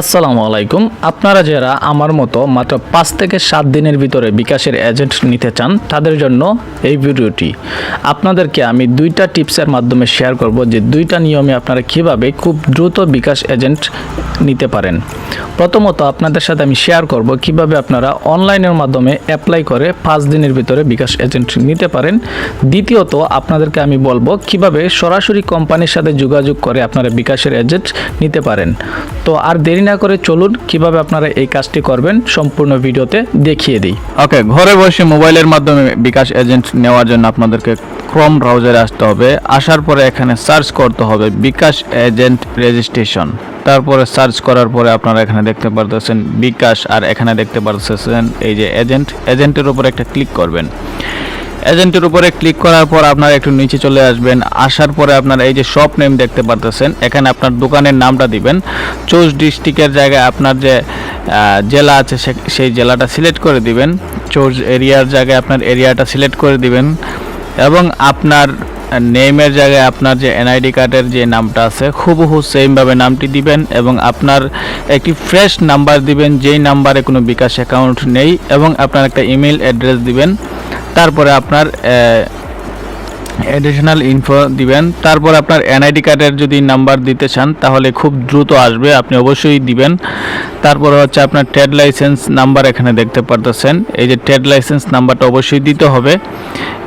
আসসালামু আলাইকুম। আপনারা যারা আমার মতো মাত্র পাঁচ থেকে সাত দিনের ভিতরে বিকাশের এজেন্ট নিতে চান, তাদের জন্য এই ভিডিওটি। আপনাদেরকে আমি দুইটা টিপসের মাধ্যমে শেয়ার করব যে দুইটা নিয়মে আপনারা কীভাবে খুব দ্রুত বিকাশ এজেন্ট নিতে পারেন। প্রথমত আপনাদের সাথে আমি শেয়ার করব কীভাবে আপনারা অনলাইনের মাধ্যমে অ্যাপ্লাই করে পাঁচ দিনের ভিতরে বিকাশ এজেন্ট নিতে পারেন। দ্বিতীয়ত আপনাদেরকে আমি বলব কীভাবে সরাসরি কোম্পানির সাথে যোগাযোগ করে আপনারা বিকাশের এজেন্ট নিতে পারেন। তো আর দেরি না করে চলুন কীভাবে আপনারা এই কাজটি করবেন সম্পূর্ণ ভিডিওতে দেখিয়ে দিই। ওকে ঘরে বসে মোবাইলের মাধ্যমে বিকাশ এজেন্ট নেওয়ার জন্য আপনাদেরকে ক্রোম ব্রাউজারে আসতে হবে। আসার পরে এখানে সার্চ করতে হবে বিকাশ এজেন্ট রেজিস্ট্রেশন তারপরে সার্চ করার পরে আপনারা এখানে দেখতে পারতেছেন বিকাশ আর এখানে দেখতে পারতেছেন এই যে এজেন্ট এজেন্টের উপর একটা ক্লিক করবেন। এজেন্টের উপরে ক্লিক করার পর আপনারা একটু নিচে চলে আসবেন। আসার পরে আপনারা এই যে শপ নেম দেখতে পারতেছেন, এখানে আপনার দোকানের নামটা দিবেন। চৌষ ডিস্ট্রিক্টের জায়গায় আপনার যে জেলা আছে সেই জেলাটা সিলেক্ট করে দিবেন। চৌষ এরিয়ার জায়গায় আপনার এরিয়াটা সিলেক্ট করে দিবেন। এবং আপনার নেমের জায়গায় আপনার যে এনআইডি কার্ডের যে নামটা আছে, হুবহু সেমভাবে নামটি দিবেন এবং আপনার একটি ফ্রেশ নাম্বার দিবেন, যেই নাম্বারে কোনো বিকাশ অ্যাকাউন্ট নেই এবং আপনার একটা ইমেল অ্যাড্রেস দিবেন। তারপরে আপনার অ্যাডিশনাল ইনফো দিবেন। তারপর আপনার এনআইডি কার্ডের যদি নাম্বার দিতে চান, তাহলে খুব দ্রুত আসবে। আপনি অবশ্যই দিবেন। তারপর হচ্ছে আপনার ট্রেড লাইসেন্স নাম্বার এখানে দেখতে পারতেছেন। এই যে ট্রেড লাইসেন্স নাম্বারটা অবশ্যই দিতে হবে।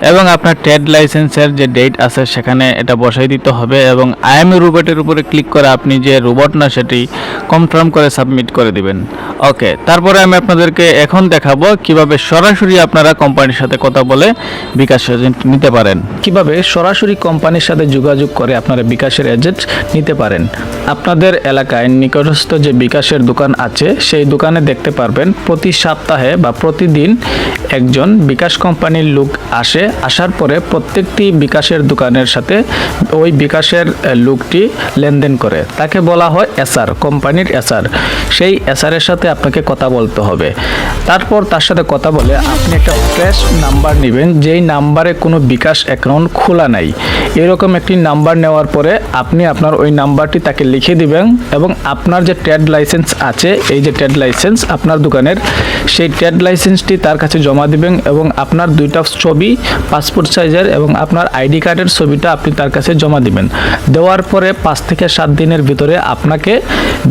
এবং আপনার ট্রেড লাইসেন্সের যে ডেট আছে, সেখানে এটা বসাই দিতে হবে। এবং আইএমই রোবটের উপরে ক্লিক করে আপনি যে রোবট না, সেটি কনফার্ম করে সাবমিট করে দিবেন। ওকে তারপরে আমি আপনাদেরকে এখন দেখাবো কীভাবে সরাসরি আপনারা কোম্পানির সাথে কথা বলে বিকাশ এজেন্ট নিতে পারেন। কীভাবে সরাসরি কোম্পানির সাথে যোগাযোগ করে আপনারা বিকাশের এজেন্ট নিতে পারেন? আপনাদের এলাকায় নিকটস্থ যে বিকাশের দোকান আছে, সেই দোকানে দেখতে পারবেন প্রতি সপ্তাহে বা প্রতিদিন একজন বিকাশ কোম্পানির লোক আসে। আসার পরে প্রত্যেকটি বিকাশের দোকানের সাথে ওই বিকাশের লোকটি লেনদেন করে। তাকে বলা হয় এসআর, কোম্পানির এসআর। সেই এসআরের সাথে আপনাকে কথা বলতে হবে। তারপর তার সাথে কথা বলে আপনি একটা ফ্রেশ নাম্বার নেবেন। যেই নাম্বারে কোনো বিকাশ অ্যাকাউন্ট খোলা নাই। এরকম একটি নাম্বার নেওয়ার পরে আপনি আপনার ওই নাম্বারটি তাকে লিখে দিবেন এবং আপনার যে ট্রেড লাইসেন্স আছে, এই যে ট্রেড লাইসেন্স আপনার দোকানের সেই ট্রেড লাইসেন্সটি তার কাছে জমা দিবেন এবং আপনার দুইটা ছবি পাসপোর্ট সাইজের এবং আপনার আইডি কার্ডের ছবিটা আপনি তার কাছে জমা দিবেন। দেওয়ার পরে পাঁচ থেকে সাত দিনের ভিতরে আপনাকে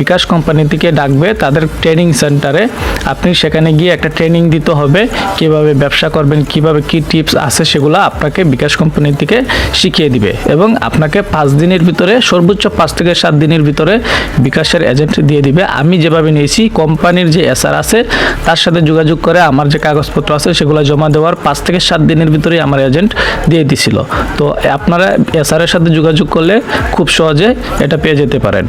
বিকাশ কোম্পানি থেকে ডাকবে, তাদের ট্রেনিং সেন্টারে আপনি সেখানে গিয়ে একটা ট্রেনিং দিতে হবে, কীভাবে ব্যবসা করবেন, কীভাবে কি টিপস আছে সেগুলো আপনাকে বিকাশ কোম্পানি থেকে শিখিয়ে দিবে এবং আপনাকে পাঁচ দিনের ভিতরে, সর্বোচ্চ পাঁচ থেকে সাত দিনের ভিতরে বিকাশের এজেন্ট দিয়ে দিবে। আমি যেভাবে নিয়েছি, কোম্পানির যে এসআর আছে, তার সাথে যোগাযোগ করে আমার যে কাগজপত্র আছে সেগুলো জমা দেওয়ার পাঁচ থেকে সাত দিনের ভিতরে আমার এজেন্ট দিয়ে দিছিল। তো আপনারা এসআর এর সাথে যোগাযোগ করলে খুব সহজে এটা পেয়ে যেতে পারেন।